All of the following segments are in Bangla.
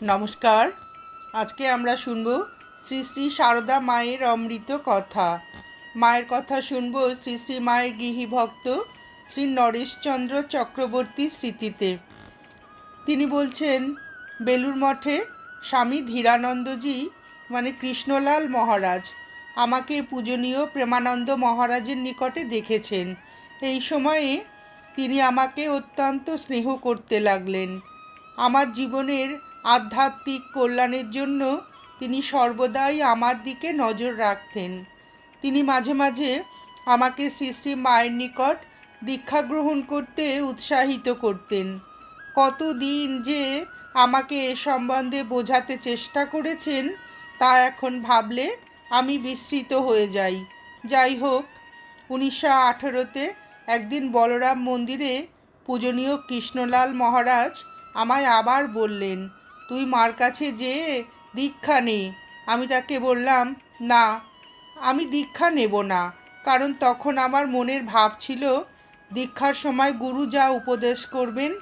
নমস্কার। আজকে আমরা শুনব শ্রী শ্রী সারদা মায়ের অমৃত কথা। মায়ের কথা শুনব শ্রী শ্রী মায়ের গৃহী ভক্ত শ্রী নরেশচন্দ্র চক্রবর্তী স্মৃতিতে। তিনি বলছেন, বেলুর মঠে স্বামী ধীরানন্দজি মানে কৃষ্ণলাল মহারাজ, আমাকে পূজনীয় প্রেমানন্দ মহারাজের নিকটে দেখেছেন। এই সময়ে তিনি আমাকে অত্যন্ত স্নেহ করতে লাগলেন। আমার জীবনের আধ্যাত্মিক কল্যাণের জন্য তিনি সর্বদাই আমার দিকে নজর রাখতেন। তিনি মাঝে মাঝে আমাকে শ্রী শ্রী মায়ের নিকট দীক্ষা গ্রহণ করতে উৎসাহিত করতেন। কতদিন যে আমাকে এ সম্বন্ধে বোঝাতে চেষ্টা করেছেন, তা এখন ভাবলে আমি বিস্মৃত হয়ে যাই। যাই হোক, উনিশশো আঠেরোতে একদিন বলরাম মন্দিরে পূজনীয় কৃষ্ণলাল মহারাজ আমায় আবার বললেন তুই মার কাছে যেয়ে দীক্ষা নে। আমি তাকে বললাম, না, আমি দীক্ষা নেব না। কারণ তখন আমার মনের ভাব ছিল, দীক্ষার সময় গুরু যা উপদেশ করবেন,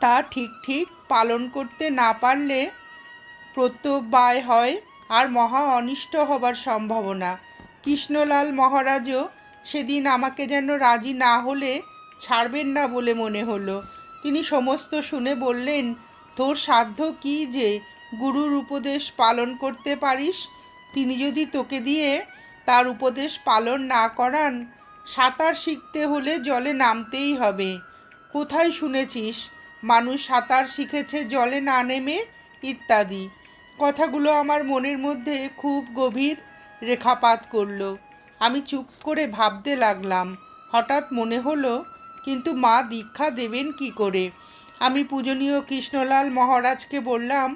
তা ঠিক ঠিক পালন করতে না পারলে প্রত্যবায় হয় আর মহা অনিষ্ট হবার সম্ভাবনা। কৃষ্ণলাল মহারাজও সেদিন আমাকে যেন রাজি না হলে ছাড়বেন না বলে মনে হলো। তিনি সমস্ত শুনে বললেন তোর সাধ্য কি যে গুরুর উপদেশ পালন করতে পারিস? তিনি যদি তোকে দিয়ে তার উপদেশ পালন না করান, সাঁতার শিখতে হলে জলে নামতেই হবে। কোথায় শুনেছিস, মানুষ সাঁতার শিখেছে জলে না নেমে? ইত্যাদি। কথাগুলো আমার মনের মধ্যে খুব গভীর রেখাপাত করল। আমি চুপ করে ভাবতে লাগলাম। হঠাৎ মনে হলো, কিন্তু মা দীক্ষা দেবেন কি করে? আমি পূজনীয় কৃষ্ণলাল মহারাজকে বললাম,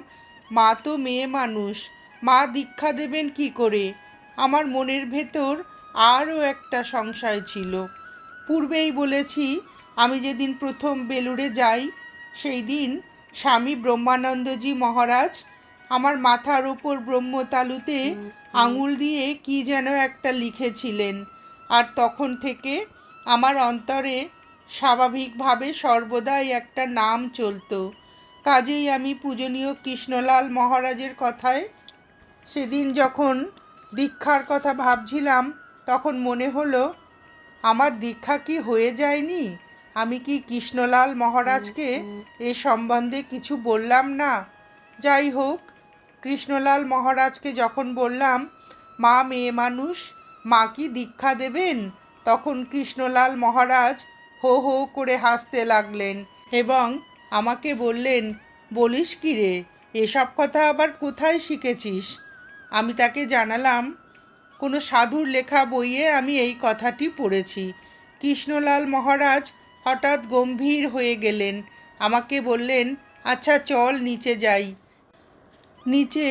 মা তো মেয়ে মানুষ, মা দীক্ষা দেবেন কি করে? আমার মনের ভেতর আরও একটা সংশয় ছিল। পূর্বেই বলেছি, আমি যেদিন প্রথম বেলুড়ে যাই, সেই দিন স্বামী ব্রহ্মানন্দজি মহারাজ আমার মাথার ওপর ব্রহ্মতালুতে আঙুল দিয়ে কি যেন একটা লিখেছিলেন। আর তখন থেকে আমার অন্তরে স্বাভাবিকভাবে সর্বদাই একটা নাম চলতো। কাজেই আমি পূজনীয় কৃষ্ণলাল মহারাজের কথায় সেদিন যখন দীক্ষার কথা ভাবছিলাম, তখন মনে হলো, আমার দীক্ষা কি হয়ে যায়নি? আমি কি কৃষ্ণলাল মহারাজকে এ সম্বন্ধে কিছু বললাম না? যাই হোক, কৃষ্ণলাল মহারাজকে যখন বললাম, মা মেয়ে মানুষ, মা কি দীক্ষা দেবেন? তখন কৃষ্ণলাল মহারাজ হো হো করে হাসতে লাগলেন এবং আমাকে বললেন, বলিস কি রে, এসব কথা আবার কোথায় শিখেছিস? আমি তাকে জানালাম, কোনো সাধুর লেখা বইয়ে আমি এই কথাটি পড়েছি। কৃষ্ণলাল মহারাজ হঠাৎ গম্ভীর হয়ে গেলেন। আমাকে বললেন আচ্ছা চল নিচে যাই। নিচে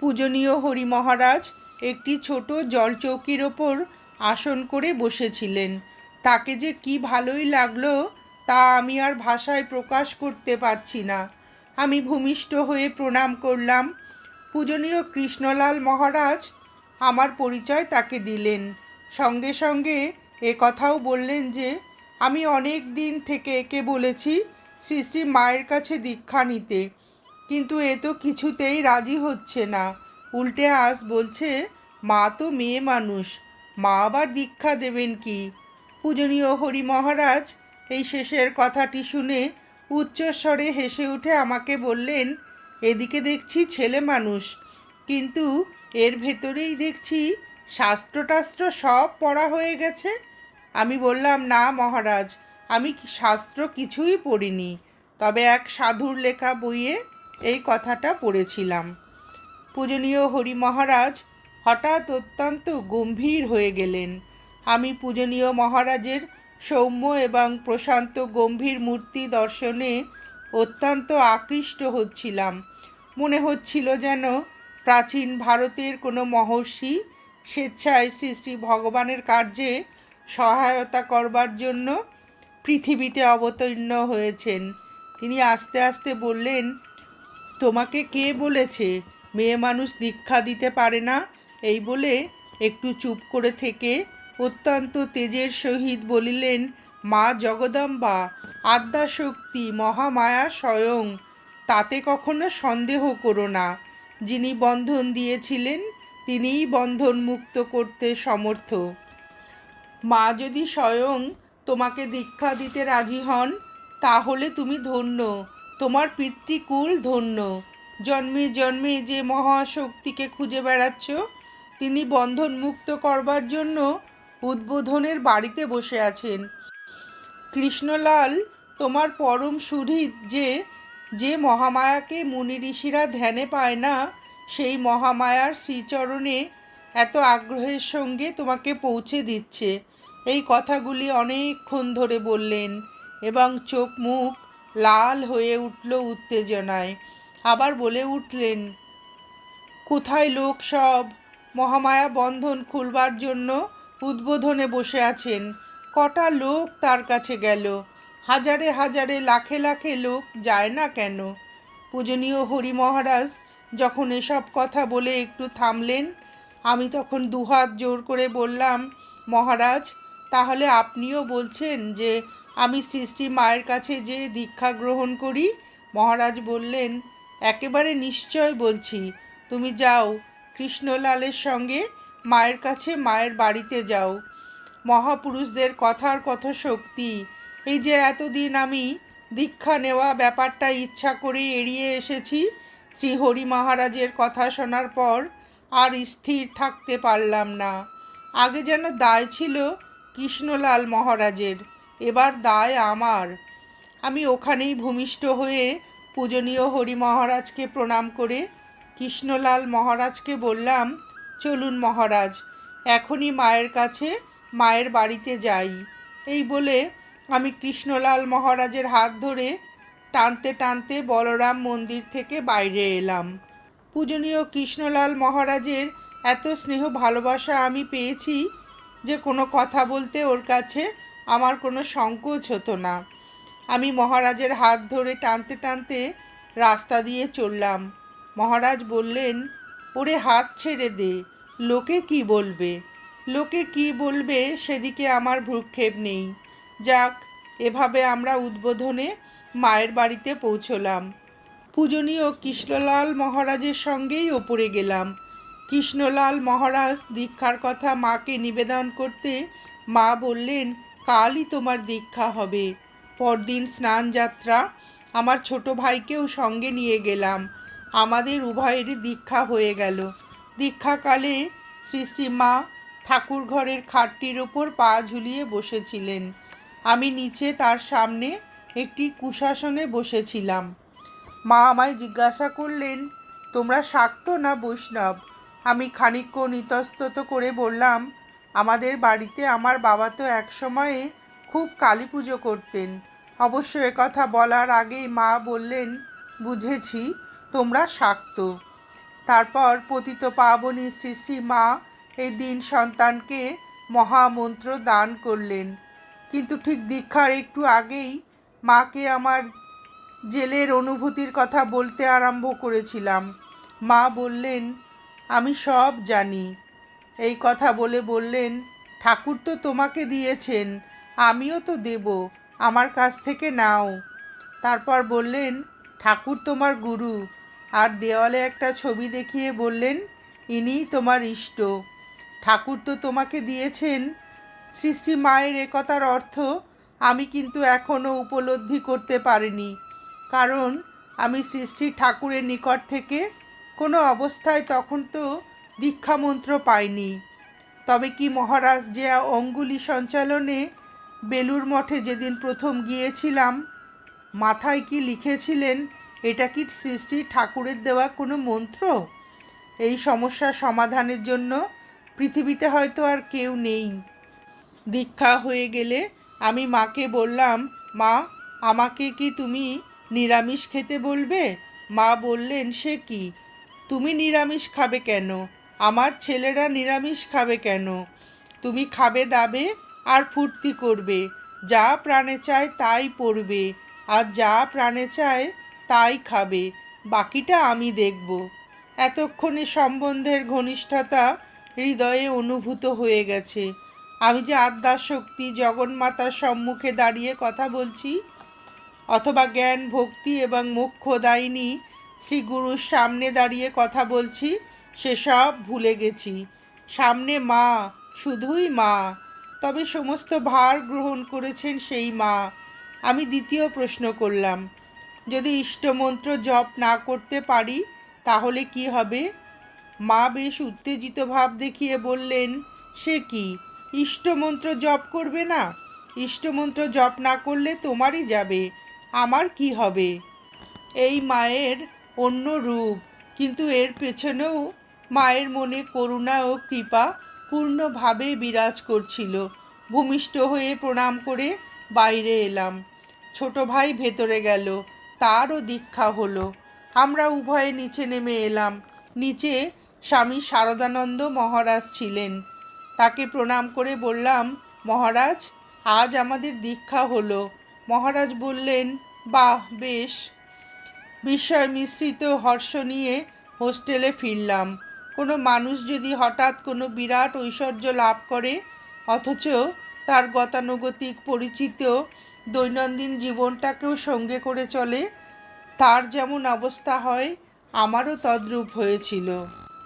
পূজনীয় হরি মহারাজ একটি ছোট জলচৌকির ওপর আসন করে বসেছিলেন। তাকে যে কি ভালোই লাগল, তা আমি আর ভাষায় প্রকাশ করতে পারছি না। আমি ভূমিষ্ঠ হয়ে প্রণাম করলাম। পূজনীয় কৃষ্ণলাল মহারাজ আমার পরিচয় তাকে দিলেন। সঙ্গে সঙ্গে এ কথাও বললেন যে, আমি অনেক দিন থেকে একে বলেছি শ্রী শ্রী মায়ের কাছে দীক্ষা নিতে, কিন্তু এ তো কিছুতেই রাজি হচ্ছে না। উল্টে আস বলছে, মা তো মেয়ে মানুষ, মা আবার দীক্ষা দেবেন কি? পূজনীয় হরি মহারাজ, এই শেষের কথাটি শুনে উচ্চস্বরে হেসে উঠে আমাকে বললেন, এদিকে দেখছি ছেলে মানুষ, কিন্তু এর ভেতরেই দেখছি শাস্ত্রটাস্ত্র সব পড়া হয়ে গেছে। আমি বললাম, না মহারাজ, আমি শাস্ত্র কিছুই পড়িনি, তবে এক সাধুর লেখা বইয়ে এই কথাটা পড়েছিলাম। পূজনীয় হরি মহারাজ হঠাৎ অত্যন্ত গম্ভীর হয়ে গেলেন। আমি পূজনীয় মহারাজের সৌম্য এবং প্রশান্ত গম্ভীর মূর্তি দর্শনে অত্যন্ত আকৃষ্ট হচ্ছিলাম। মনে হচ্ছিল যেন প্রাচীন ভারতের কোনো মহর্ষি স্বেচ্ছায় শ্রী শ্রী ভগবানের কার্যে সহায়তা করবার জন্য পৃথিবীতে অবতীর্ণ হয়েছেন। তিনি আস্তে আস্তে বললেন, তোমাকে কে বলেছে? মেয়ে মানুষ দীক্ষা দিতে পারে না? এই বলে একটু চুপ করে থেকে অত্যন্ত তেজের সহিত বলিলেন, মা জগদম্বা, আদ্যাশক্তি মহামায়া স্বয়ং, তাতে কখনো সন্দেহ করো না। যিনি বন্ধন দিয়েছিলেন, তিনিই বন্ধন মুক্ত করতে সমর্থ। মা যদি স্বয়ং তোমাকে দীক্ষা দিতে রাজি হন, তাহলে তুমি ধন্য, তোমার পিতৃকুল ধন্য। জন্মে জন্মে যে মহাশক্তিকে খুঁজে বেড়াচ্ছ, তিনি বন্ধন মুক্ত করবার জন্য উদ্বোধনের বাড়িতে বসে আছেন। কৃষ্ণলাল, তোমার পরম সুহৃদ যে যে মহামায়াকে মুনি ঋষিরা ধ্যানে পায় না, সেই মহামায়ার শ্রীচরণে এত আগ্রহের সঙ্গে তোমাকে পৌঁছে দিচ্ছে। এই কথাগুলি অনেকক্ষণ ধরে বললেন এবং চোখ মুখ লাল হয়ে উঠল উত্তেজনায়। আবার বলে উঠলেন, কোথায় লোক সব? মহামায়া বন্ধন খুলবার জন্য উদ্বোধনে বসে আছেন। কটা লোক তার কাছে গেল। হাজারে হাজারে, লাখে লাখে লোক যায় না কেন? পূজনীয় হরি মহারাজ যখন এসব কথা বলে একটু থামলেন, আমি তখন দুহাত জোর করে বললাম, মহারাজ, তাহলে আপনিও বলছেন যে আমি সৃষ্টি মায়ের কাছে যে দীক্ষা গ্রহণ করি? মহারাজ বললেন, একেবারে নিশ্চয় বলছি। তুমি যাও কৃষ্ণলালের সঙ্গে মায়ের কাছে মায়ের বাড়িতে যাও। মহাপুরুষদের কথার কত শক্তি। এই যে এতদিন আমি দীক্ষা নেওয়া ব্যাপারটা ইচ্ছা করে এড়িয়ে এসেছি, শ্রীহরি মহারাজের কথা শোনার পর আর স্থির থাকতে পারলাম না। আগে যেন দায় ছিল কৃষ্ণলাল মহারাজের, এবার দায় আমার। আমি ওখানেই ভূমিষ্ঠ হয়ে পূজনীয় হরি মহারাজকে প্রণাম করে কৃষ্ণলাল মহারাজকে বললাম চলুন মহারাজ, এখনই মায়ের কাছে মায়ের বাড়িতে যাই। এই বলে আমি কৃষ্ণলাল মহারাজের হাত ধরে টানতে টানতে বলরাম মন্দির থেকে বাইরে এলাম। পূজনীয় কৃষ্ণলাল মহারাজের এত স্নেহ ভালোবাসা আমি পেয়েছি যে কোনো কথা বলতে ওর কাছে আমার কোনো সংকোচ হতো না। আমি মহারাজের হাত ধরে টানতে টানতে রাস্তা দিয়ে চললাম। মহারাজ বললেন, ওরে হাত ছেড়ে দে। লোকে কি বলবে? লোকে কি বলবে সেদিকে আমার ভ্রুক্ষেপ নেই। যাক, এভাবে আমরা উদ্বোধনে মায়ের বাড়িতে পৌঁছলাম। পূজনীয় কৃষ্ণলাল মহারাজের সঙ্গেই ওপরে গেলাম। কৃষ্ণলাল মহারাজ দীক্ষার কথা মাকে নিবেদন করতে মা বললেন, কালই তোমার দীক্ষা হবে। পরদিন স্নান যাত্রা আমার ছোট ভাইকেও সঙ্গে নিয়ে গেলাম। আমাদের উভয়েরই দীক্ষা হয়ে গেল। দীক্ষাকালে শ্রী শ্রী মা ঠাকুর ঘরের খাটটির ওপর পা ঝুলিয়ে বসেছিলেন। আমি নিচে তার সামনে একটি কুশাসনে বসেছিলাম। মা আমায় জিজ্ঞাসা করলেন, তোমরা শাক্ত না বৈষ্ণব? আমি খানিকক্ষণ ইতস্তত করে বললাম, আমাদের বাড়িতে আমার বাবা তো এক সময়ে খুব কালী পুজো করতেন। অবশ্য কথা বলার আগেই মা বললেন, বুঝেছি, তোমরা শাক্ত। তারপর পতিত পাবনী শ্রী শ্রী মা এই দিন সন্তানকে মহামন্ত্র দান করলেন। কিন্তু ঠিক দীক্ষার একটু আগেই মাকে আমার জেলের অনুভূতির কথা বলতে আরম্ভ করেছিলাম। মা বললেন, আমি সব জানি। এই কথা বলে বললেন, ঠাকুর তো তোমাকে দিয়েছেন, আমিও তো দেব, আমার কাছ থেকে নাও। তারপর বললেন, ঠাকুর তোমার গুরু আর দেওয়ালে একটা ছবি দেখিয়ে বললেন, ইনি তোমার ইষ্ট। ঠাকুর তো তোমাকে দিয়েছেন। সৃষ্টি মায়ের একতার অর্থ, আমি কিন্তু এখনও উপলব্ধি করতে পারিনি। কারণ, আমি সৃষ্টি ঠাকুরের নিকট থেকে কোনো অবস্থায় তখন তো দীক্ষামন্ত্র পাইনি। তবে কি মহারাজ যে অঙ্গুলি সঞ্চালনে বেলুর মঠে যেদিন প্রথম গিয়েছিলাম, মাথায় কি লিখেছিলেন এটা কি সৃষ্টি ঠাকুরের দেওয়া কোনো মন্ত্র? এই সমস্যার সমাধানের জন্য পৃথিবীতে হয়তো আর কেউ নেই। দীক্ষা হয়ে গেলে আমি মাকে বললাম, মা, আমাকে কি তুমি নিরামিষ খেতে বলবে? মা বললেন, সে কি? তুমি নিরামিষ খাবে কেন? আমার ছেলেরা নিরামিষ খাবে কেন? তুমি খাবে দাবে আর ফুর্তি করবে। যা প্রাণে চায় তাই পড়বে। আর যা প্রাণে চায় তাই খাবে, বাকিটা আমি দেখব। এতক্ষণে সম্বন্ধের ঘনিষ্ঠতা হৃদয়ে অনুভূত হয়ে গেছে। আমি যে আদ্যা শক্তি জগন্মাতার সম্মুখে দাঁড়িয়ে কথা বলছি, অথবা জ্ঞান, ভক্তি এবং মোক্ষদায়িনী শ্রী গুরুর সামনে দাঁড়িয়ে কথা বলছি, সেসব ভুলে গেছি। সামনে মা, শুধুই মা। তবে সমস্ত ভার গ্রহণ করেছেন সেই মা। আমি দ্বিতীয় প্রশ্ন করলাম যদি ইষ্টমন্ত্র জপ না করতে পারি, তাহলে কি হবে? মা বেশ উত্তেজিত ভাব দেখিয়ে বললেন, সে কি? ইষ্টমন্ত্র জপ করবে না? ইষ্টমন্ত্র জপ না করলে তোমারই যাবে। আমার কি হবে? এই মায়ের অন্য রূপ, কিন্তু এর পেছনেও মায়ের মনে করুণা ও কৃপা পূর্ণভাবে বিরাজ করছিল। ভূমিষ্ঠ হয়ে প্রণাম করে বাইরে এলাম। ছোট ভাই ভেতরে গেল। তারও দীক্ষা হলো। আমরা উভয়ে নিচে নেমে এলাম। নিচে স্বামী শারদানন্দ মহারাজ ছিলেন। তাকে প্রণাম করে বললাম, মহারাজ, আজ আমাদের দীক্ষা হলো। মহারাজ বললেন, বাহ, বেশ। বিস্ময় মিশ্রিত হর্ষ নিয়ে হোস্টেলে ফিরলাম। কোনো মানুষ যদি হঠাৎ কোনো বিরাট ঐশ্বর্য লাভ করে, অথচ তার গতানুগতিক পরিচিত দৈনন্দিন জীবনটাকেও সঙ্গে করে চলে, তার যেমন অবস্থা হয়, আমারও তদ্রূপ হয়েছিল।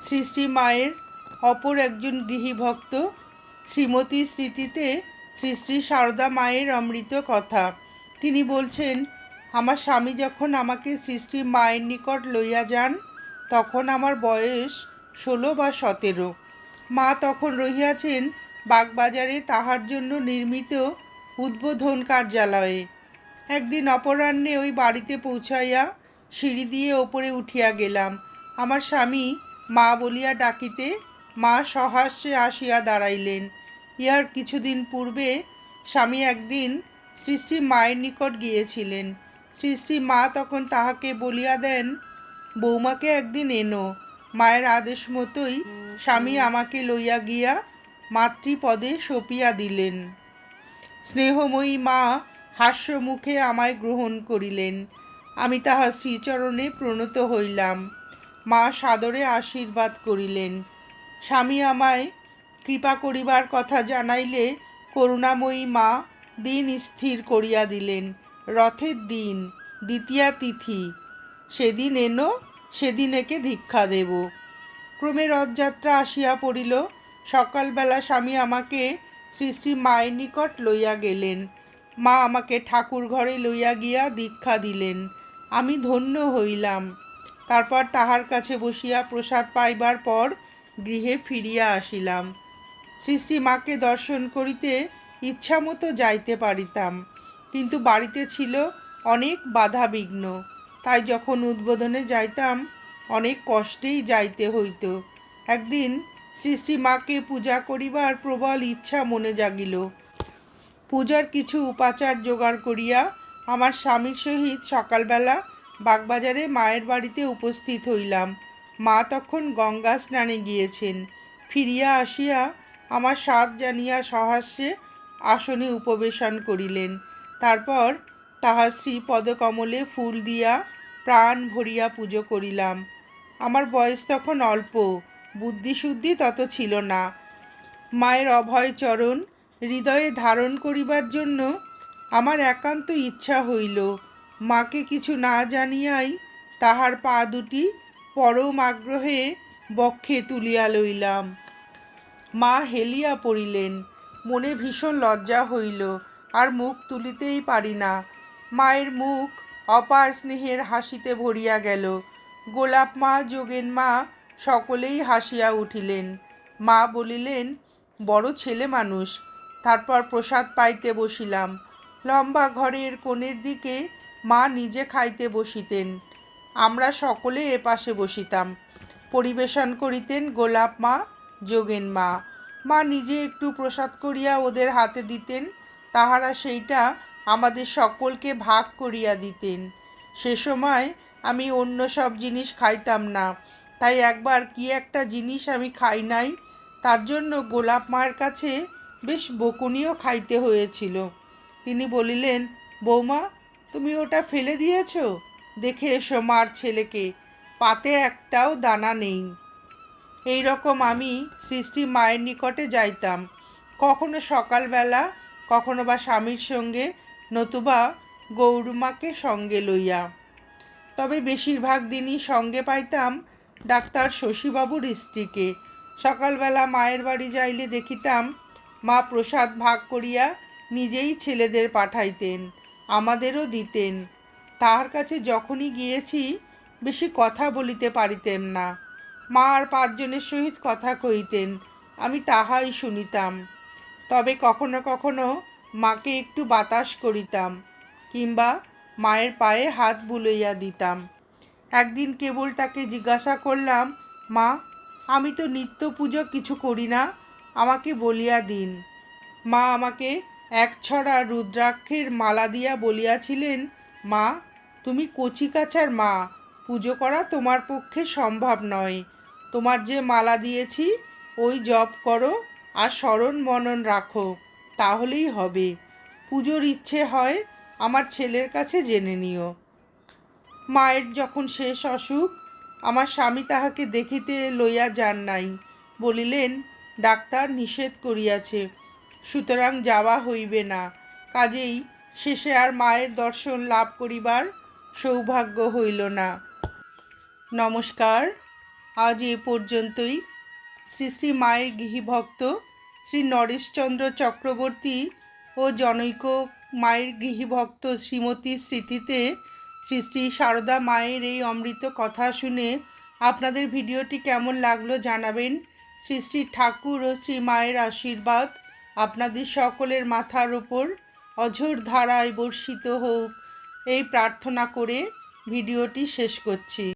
শ্রী মায়ের অপর একজন গৃহীভক্ত শ্রীমতী স্মৃতিতে শ্রী শ্রী সারদা মায়ের অমৃত কথা। তিনি বলছেন, আমার স্বামী যখন আমাকে শ্রী মায়ের নিকট লইয়া যান, তখন আমার বয়স ষোলো বা সতেরো। মা তখন রহিয়াছেন বাগবাজারে তাহার জন্য নির্মিত উদ্বোধন কার্যালয়ে। একদিন অপরাহ্নে ওই বাড়িতে পৌঁছাইয়া সিঁড়ি দিয়ে ওপরে উঠিয়া গেলাম। আমার স্বামী মা বলিয়া ডাকিতে মা সহাস্যে আসিয়া দাঁড়াইলেন। ইহার কিছুদিন পূর্বে স্বামী একদিন শ্রী শ্রী মায়ের নিকট গিয়েছিলেন। শ্রী শ্রী মা তখন তাহাকে বলিয়া দেন, বৌমাকে একদিন এনো। মায়ের আদেশ মতোই স্বামী আমাকে লইয়া গিয়া মাতৃপদে সঁপিয়া দিলেন। স্নেহময়ী মা হাস্য মুখে আমায় গ্রহণ করিলেন। আমি তাহার শ্রীচরণে প্রণত হইলাম। মা সাদরে আশীর্বাদ করিলেন। স্বামী আমায় কৃপা করিবার কথা জানাইলে করুণাময়ী মা দিন স্থির করিয়া দিলেন। রথের দিন, দ্বিতীয়া তিথি। সেদিন এনো, সেদিন একে দীক্ষা দেব। ক্রমে রথযাত্রা আসিয়া পড়িল। সকালবেলা স্বামী আমাকে শ্রী শ্রী মায়ের নিকট লইয়া গেলেন। মা আমাকে ঠাকুর ঘরে লইয়া গিয়া দীক্ষা দিলেন। আমি ধন্য হইলাম। তারপর তাহার কাছে বসিয়া প্রসাদ পাইবার পর গৃহে ফিরিয়া আসিলাম। শ্রী শ্রী মাকে দর্শন করিতে ইচ্ছামতো যাইতে পারিতাম, কিন্তু বাড়িতে ছিল অনেক বাধা বিঘ্ন তাই যখন উদ্বোধনে যাইতাম, অনেক কষ্টেই যাইতে হইত। একদিন শ্রী মাকে পূজা করিবার প্রবল ইচ্ছা মনে জাগিল। পূজার কিছু উপাচার জোগাড় করিয়া আমার স্বামীর সহিত সকালবেলা বাগবাজারে মায়ের বাড়িতে উপস্থিত হইলাম। মা তখন গঙ্গা স্নানে গিয়েছেন। ফিরিয়া আসিয়া আমার স্বাদ জানিয়া সহাস্যে আসনে উপবেশন করিলেন। তারপর তাহার শ্রী পদকমলে ফুল দিয়া প্রাণ ভরিয়া পুজো করিলাম। আমার বয়স তখন অল্প। বুদ্ধিশুদ্ধি তত ছিল না। মায়ের অভয় চরণ হৃদয়ে ধারণ করিবার জন্য আমার একান্ত ইচ্ছা হইল। মাকে কিছু না জানিয়াই তাহার পা দুটি পরম আগ্রহে বক্ষে তুলিয়া লইলাম। মা হেলিয়া পড়িলেন। মনে ভীষণ লজ্জা হইল, আর মুখ তুলিতেই পারি না। মায়ের মুখ অপার স্নেহের হাসিতে ভরিয়া গেল। গোলাপ মা, যোগেন মা সকলেই হাসিয়া উঠিলেন। মা বলিলেন, বড় ছেলে মানুষ, তারপর প্রসাদ পাইতে বসিলাম। লম্বা ঘরের কোণের দিকে মা নিজে খাইতে বসিতেন। আমরা সকলে এপাশে বসিতাম। পরিবেশন করিতেন গোলাপ মা, যোগেন মা। মা নিজে একটু প্রসাদ করিয়া ওদের হাতে দিতেন, তাহারা সেইটা আমাদের সকলকে ভাগ করিয়া দিতেন। সে সময় আমি অন্য সব জিনিস খাইতাম না। তাই একবার কি একটা জিনিস আমি খাই নাই, তার জন্য গোলাপ মায়ের কাছে বেশ বকুনিও খাইতে হয়েছিল। তিনি বলিলেন, বৌমা, তুমি ওটা ফেলে দিয়েছ? দেখে এসো মার ছেলেকে, পাতে একটাও দানা নেই। এই রকম আমি শ্রী মায়ের নিকটে যাইতাম। কখনো সকালবেলা, কখনো বা স্বামীর সঙ্গে, নতুবা গৌরমাকে সঙ্গে লইয়া। তবে বেশিরভাগ দিনই সঙ্গে পাইতাম ডাক্তার শশীবাবুর স্ত্রীকে। সকালবেলা মায়ের বাড়ি যাইলে দেখিতাম, মা প্রসাদ ভাগ করিয়া নিজেই ছেলেদের পাঠাইতেন, আমাদেরও দিতেন। তাহার কাছে যখনই গিয়েছি, বেশি কথা বলিতে পারিতেন না। মা আর পাঁচজনের সহিত কথা কহিতেন, আমি তাহাই শুনিতাম। তবে কখনো কখনো মাকে একটু বাতাস করিতাম, কিংবা মায়ের পায়ে হাত বুলাইয়া দিতাম। একদিন কেবল তাকে জিজ্ঞাসা করলাম, মা, আমি তো নিত্য পুজো কিছু করি না, আমাকে বলিয়া দিন। মা আমাকে এক ছড়া রুদ্রাক্ষের মালা দিয়া বলিয়াছিলেন, মা, তুমি কচিকাচার মা, পুজো করা তোমার পক্ষে সম্ভব নয়। তোমার যে মালা দিয়েছি, ওই জপ করো আর স্মরণ মনন রাখো, তাহলেই হবে। পুজোর ইচ্ছে হয় আমার ছেলের কাছে জেনে নিও। মায়ের যখন শেষ অসুখ, আমার স্বামী তাহাকে দেখিতে লইয়া যান নাই। বলিলেন, ডাক্তার নিষেধ করিয়াছে, সুতরাং যাওয়া হইবে না। কাজেই শেষে আর মায়ের দর্শন লাভ করিবার সৌভাগ্য হইল না। নমস্কার। আজ এ পর্যন্তই। শ্রী শ্রী মায়ের গৃহীভক্ত শ্রী নরেশচন্দ্র চক্রবর্তী ও জনৈক মায়ের গৃহীভক্ত শ্রীমতীর স্মৃতিতে শ্রী শ্রী সারদা মায়ের এই অমৃত কথা শুনে আপনাদের ভিডিওটি কেমন লাগল জানাবেন। শ্রী শ্রী ঠাকুর ও শ্রী মায়ের আশীর্বাদ আপনাদের সকলের মাথার ওপর অঝোর ধারায় বর্ষিত হোক, এই প্রার্থনা করে ভিডিওটি শেষ করছি।